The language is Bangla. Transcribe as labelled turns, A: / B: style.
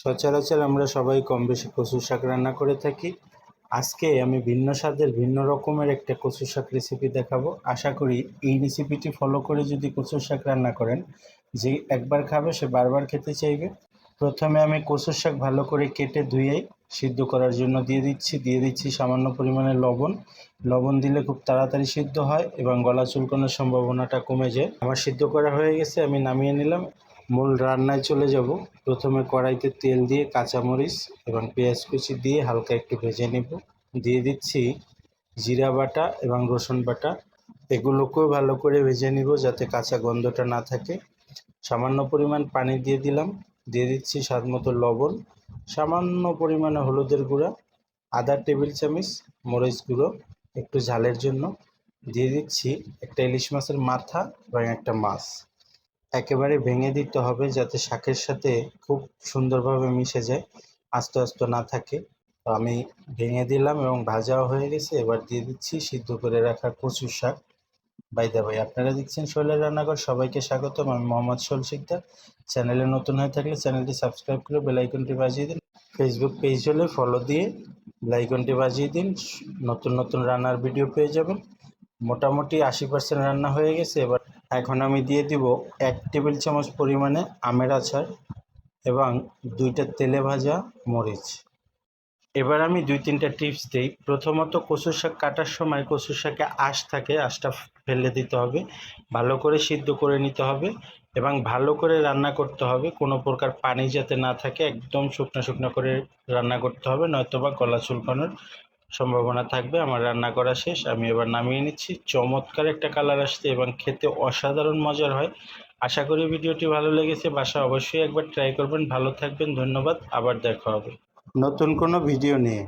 A: সচরাচর আমরা সবাই কম বেশি কচু শাক রান্না করে থাকি। আজকে আমি ভিন্ন স্বাদের, ভিন্ন রকমের একটা কচু শাক রেসিপি দেখাবো। আশা করি এই রেসিপিটি ফলো করে যদি কচু শাক রান্না করেন, যে একবার খাবে সে বারবার খেতে চাইবে। প্রথমে আমি কচুর শাক ভালো করে কেটে ধুয়ে সিদ্ধ করার জন্য দিয়ে দিচ্ছি। দিয়ে দিচ্ছি সামান্য পরিমাণে লবণ। লবণ দিলে খুব তাড়াতাড়ি সিদ্ধ হয় এবং গলা চুলকানোর সম্ভাবনাটা কমে যায়। আমার সিদ্ধ করা হয়ে গেছে, আমি নামিয়ে নিলাম। মূল রান্নায় চলে যাব। প্রথমে কড়াইতে তেল দিয়ে কাঁচামরিচ এবং পেঁয়াজ কুচি দিয়ে হালকা একটু ভেজে নেব। দিয়ে দিচ্ছি জিরা বাটা এবং রসুন বাটা। এগুলোকেও ভালো করে ভেজে নিব যাতে কাঁচা গন্ধটা না থাকে। সামান্য পরিমাণ পানি দিয়ে দিলাম। দিয়ে দিচ্ছি স্বাদ মতো লবণ, সামান্য পরিমাণে হলুদের গুঁড়া, আধা টেবিল চামচ মরিচ গুঁড়ো, একটু ঝালের জন্য। দিয়ে দিচ্ছি একটা ইলিশ মাছের মাথা এবং একটা মাছ। একেবারে ভেঙে দিতে হবে যাতে শাকের সাথে খুব সুন্দরভাবে মিশে যায়, আস্তে আস্তে না থাকে। তো আমি ভেঙে দিলাম এবং ভাজাও হয়ে গেছে। এবার দিয়ে দিচ্ছি সিদ্ধ করে রাখা কচু শাক। বাইদা ভাই আপনারা দেখছেন শৈলের রান্নাঘর, সবাইকে স্বাগতম। আমি মোহাম্মদ শোল শিকদার। চ্যানেলে নতুন হয়ে থাকলে চ্যানেলটি সাবস্ক্রাইব করে বেল আইকনটি বাজিয়ে দিন। ফেসবুক পেজ হলে ফলো দিয়ে বেল আইকনটি বাজিয়ে দিন। নতুন নতুন রান্নার ভিডিও পেয়ে যাবেন। মোটামুটি আশি পার্সেন্ট রান্না হয়ে গেছে। এবার এখন আমি দিয়ে দিব এক টেবিল চামচ পরিমাণে আমের আচার এবং দুইটা তেলে ভাজা মরিচ। এবার আমি দুই তিনটা টিপস দিই। প্রথমত কচুর শাক কাটার সময় কচুর শাকে আঁশ থাকে, আঁশটা ফেলে দিতে হবে, ভালো করে সিদ্ধ করে নিতে হবে এবং ভালো করে রান্না করতে হবে। কোনো প্রকার পানি যাতে না থাকে, একদম শুকনো শুকনো করে রান্না করতে হবে, নয়তোবা গলা চুলকানোর সম্ভাবনা থাকবে। আমার রান্না করা শেষ। আমি এবার নামিয়ে নিচ্ছি। চমৎকার একটা কালার আসছে এবং খেতে অসাধারণ মজার হয়। আশা করি ভিডিওটি ভালো লেগেছে। বাসা অবশ্যই একবার ট্রাই করবেন। ভালো থাকবেন। ধন্যবাদ। আবার দেখা হবে। নতুন কোনো ভিডিও নিয়ে।